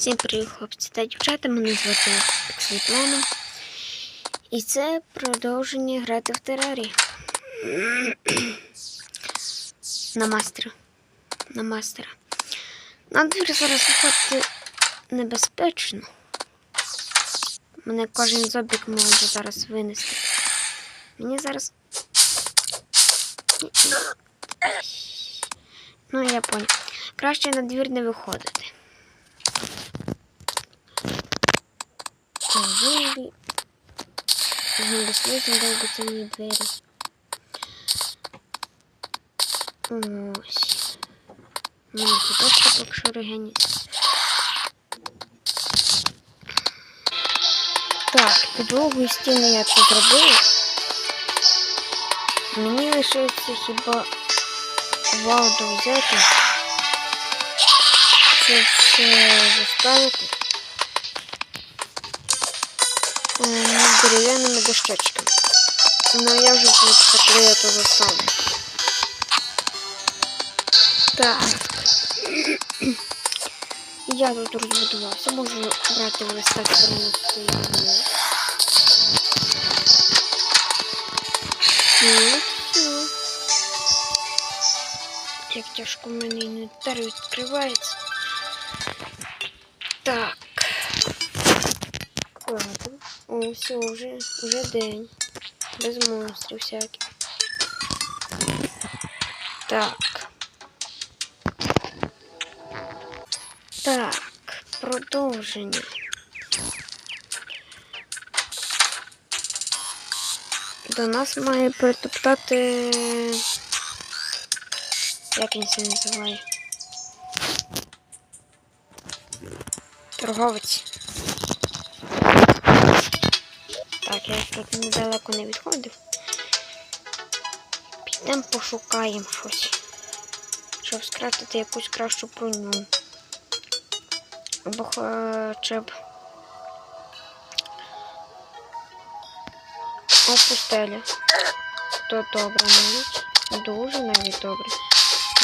Всім привіт, хлопці та дівчата. Мене звати Світлана. І це продовження грати в терарі. На мастера. На мастера. На двір зараз виходити небезпечно. Мене кожен зобік може зараз винести. Мені зараз. Ну, я понял. Краще на двір не виходити. Зомбі. Зомбі слизом довбиться мені двері. Ось. У мене хіточка поки що регеніс. Так, підлогу і стіни я тут зробила. Мені лишилося хіба валду взяти. Це все заставити. Ем, дерев'яними дощечками. Ну я вже тут коли я то заставлю. Так. Я тут розбудувався, можу брати листок перенести його. І все. Як тяжко в мене інвентар відкривається. Так. Ладно. О, все, вже, вже день. Без монстрів всяких. Так. Так, продовження. До нас має притоптати. Як він це називає? Торговець. Я тут недалеко не відходив. Підемо пошукаємо щось. Щоб скрафтити якусь кращу броню. Або хоча б. О, пустеля. То добре навіть. Дуже навіть добре.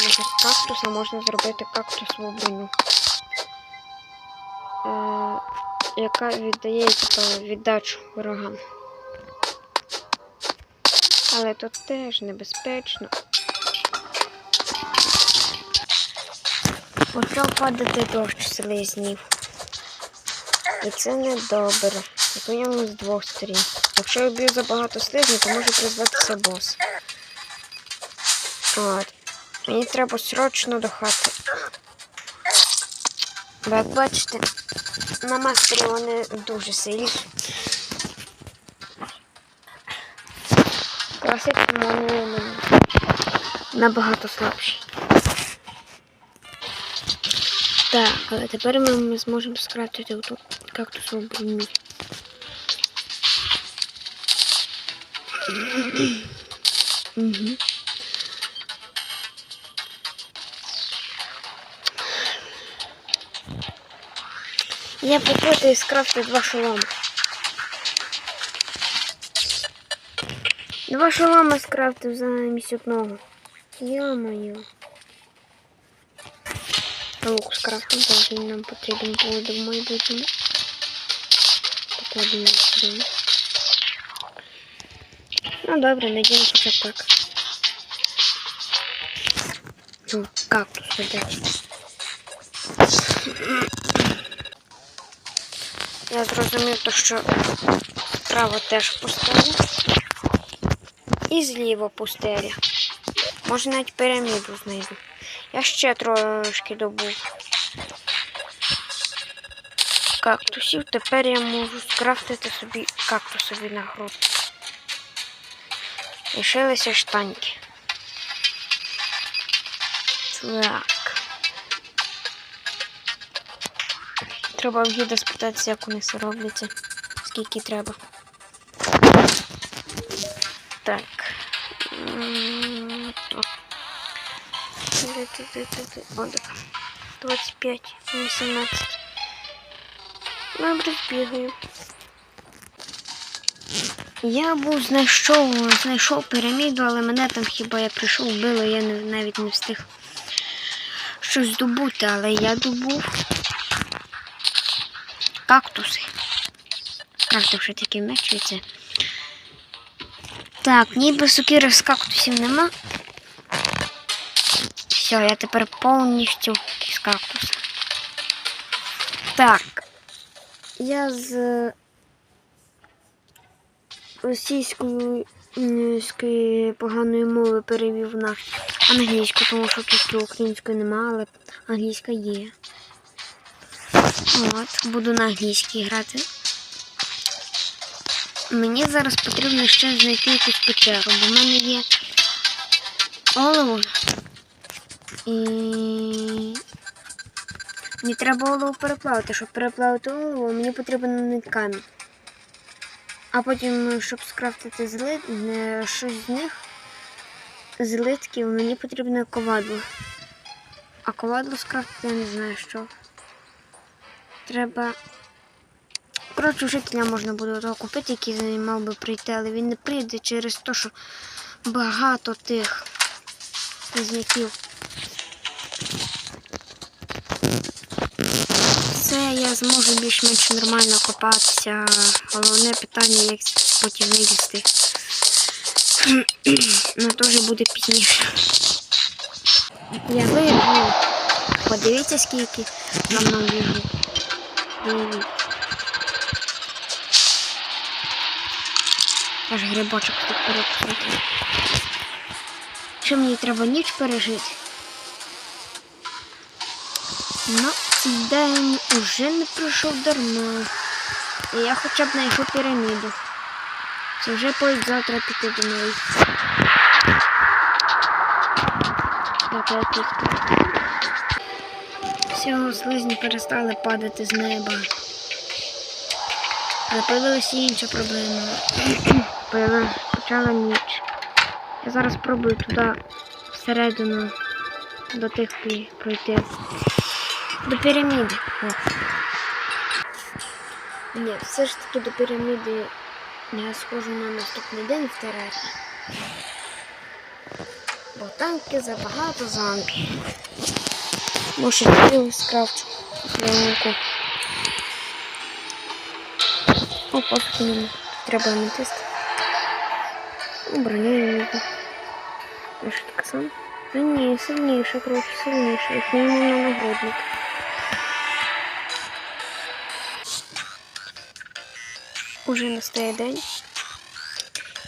Може з кактуса можна зробити кактусову броню. Е, яка віддає віддачу ворогам. Але тут теж небезпечно. Почав падати дощ слизнів. І це не добре. Мінімум з двох сторін. Якщо я б'ю забагато слизнів, то може призватися бос. От. Мені треба срочно до хати. Бо як бачите, на мастері вони дуже сильні. Набагато слабші. Так, але тепер ми зможемо скрафтити оту кактусову броню. Угу. Я попробую скрафтити два шолома. Два шолома скрафтив замість одного. Йо-моє. Лук скрафтив, теж він нам потрібен буде в майбутньому. Покладемо сюди. Ну добре, хоча б так. Ну, кактус видать. Я зрозумів, то, що справа теж пустеля. І зліва пустеля. Може навіть піраміду знайду. Я ще трошки добув кактусів. Тепер я можу скрафтити собі кактусові нагруд. Лишилися штаньки. Так. Треба в гіда спитатися, як вони все робляться. Скільки треба. Так. 25, 18. Добре, збігаю. Я був знайшов, знайшов піраміду, але мене там хіба я прийшов, вбило, я навіть не встиг щось добути, але я добув. кактуси. Кактуси такі вмечуються. Так, ніби сокири з кактусів нема. Все, я тепер повністю з кактуса. Так. Я з російської поганої мови перевів на англійську, тому що тут української нема, але англійська є. От, буду на англійській грати. Мені зараз потрібно ще знайти якусь печеру, бо в мене є олово. І мені треба олово переплавити. Щоб переплавити олово, мені потрібен камінь. А потім, щоб скрафтити злит, щось з них, злитків, мені потрібно ковадло. А ковадло скрафтити я не знаю що. Треба. Коротше, вчителя можна буде того купити, який мав би прийти, але він не прийде через те, що багато тих слизняків. Все, я зможу більш-менш нормально копатися. Головне питання, як потім вилізти. Ну, то буде пізніше. Я вижу. Подивіться, скільки за мною біжу. Аж грибочок тут перекрутив. Що мені треба ніч пережити? Ну, цей день уже не пройшов дарма. І я хоча б знайшов піраміду. Це вже поїдь завтра піти до неї. Всього слизні перестали падати з неба. Але появилася інша проблема. Почала ніч. Я зараз спробую туди всередину до тих пройти. До піраміди. О. Ні, все ж таки до піраміди я схожу на наступний день в терарі. Бо танки забагато зомбі. Може, я скрафчу прямку. О, пофіг мені. Треба аметист. Ну, броню я не буду. Що таке сам? Ні, сильніше, коротше, сильніше. Як мінімум на нагрудник. Уже настає день.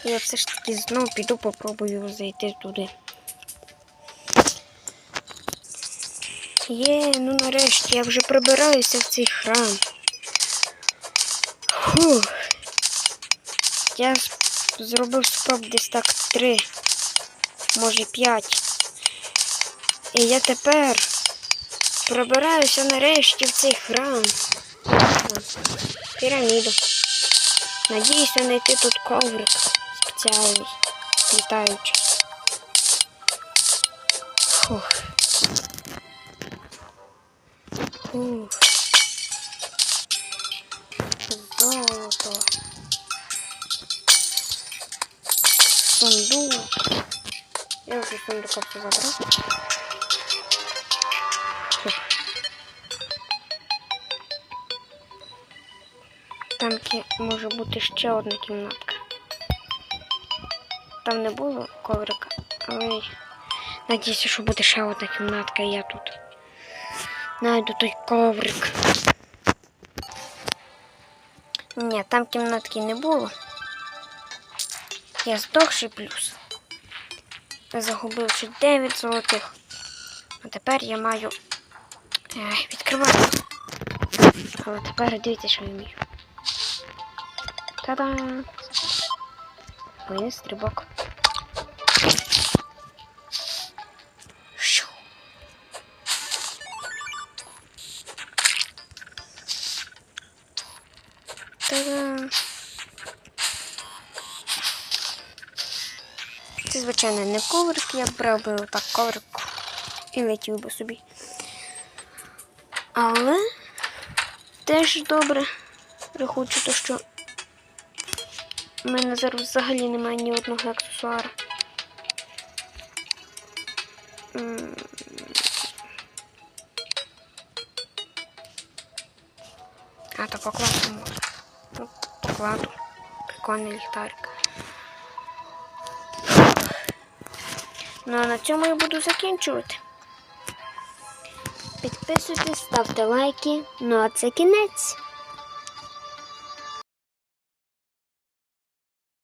Я все ж таки знову піду попробую зайти туди. Є, ну нарешті я вже прибираюся в цей храм. Фух. Я зробив спроб десь так три, може п'ять. І я тепер пробираюся нарешті в цей храм. Піраміду. Надіюся знайти тут коврик спеціальний, літаючий. Фух. Фух. Золото. Сундук. Я вже сундука все забрав. Там може бути ще одна кімнатка. Там не було коврика, але надіюся, що буде ще одна кімнатка, і я тут знайду той коврик. Ні, там кімнатки не було. Я здохший плюс. Загубивши 9 золотих. А тепер я маю Ай, відкривати. Але тепер дивіться, що я вмію. Та-дам! Моє стрибок. Щу. Та-дам! Це, звичайно, не коврик, я б брав би отак коврик і летів би собі. Але теж добре, рахуючи то, що у мене зараз взагалі немає ні одного аксесуара. А то покласти можна. Ну, покладу. Прикольний ліхтарик. Ну а на цьому я буду закінчувати. Підписуйтесь, ставте лайки. Ну а це кінець.